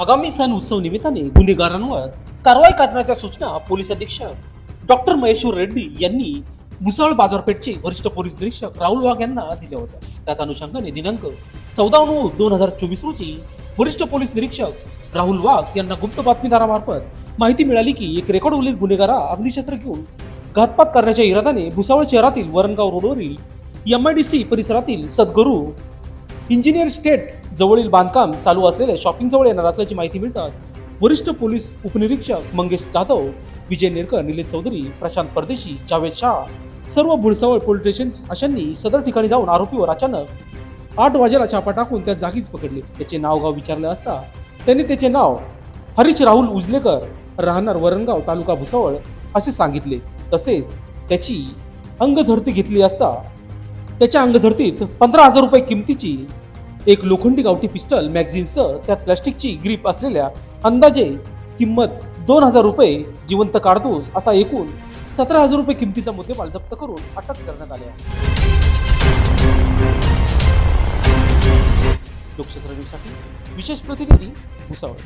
आगामी सण उत्सव निमित्ताने गुन्हेगारांवर कारवाई करण्याच्या सूचना पोलीस अधीक्षक डॉक्टर महेश्वर रेड्डी यांनी मुसळ बाजारपेठचे वरिष्ठ पोलीस निरीक्षक राहुल वाघ यांना दिल्या होत्या. त्याच अनुषंगाने दिनांक चौदा नऊ दोन हजार चोवीस रोजी वरिष्ठ पोलीस निरीक्षक राहुल वाघ यांना गुप्त बातमीदारामार्फत माहिती मिळाली की एक रेकॉर्ड उल्लेख गुन्हेगारा अग्निशस्त्र घेऊन घातपात करण्याच्या इराद्याने भुसावळ शहरातील वरणगाव रोडवरील एमआयडीसी परिसरातील सद्गुरू इंजिनियर स्टेट जवळील बांधकाम चालू असलेल्या शॉपिंग जवळ येणार असल्याची माहिती मिळतात वरिष्ठ पोलीस उपनिरीक्षक मंगेश जाधव विजय नेरकर निलेश चौधरी प्रशांत परदेशी जावेद शाह सर्व भुळसावळ पोलीस स्टेशन अशांनी सदर ठिकाणी जाऊन आरोपीवर अचानक आठ वाजेला छापा टाकून त्या जागीच पकडले. त्याचे नाव गाव विचारले असता त्यांनी त्याचे नाव हरीश राहुल उजलेकर राहणार वरणगाव तालुका भुसावळ असे सांगितले. तसेच त्याची अंगझडती घेतली असता त्याच्या अंगझडतीत पंधरा हजार रुपये किमतीची एक लोखंडी गावठी पिस्टल मॅगझिनसह त्यात प्लास्टिकची ग्रीप असलेल्या अंदाजे किंमत दोन हजार रुपये जिवंत काढतोस असा एकूण सतरा हजार रुपये किमतीचा मुद्देमाल जप्त करून अटक करण्यात आली आहे. लोकशास्त्र न्यूजसाठी विशेष प्रतिनिधी भुसावळ.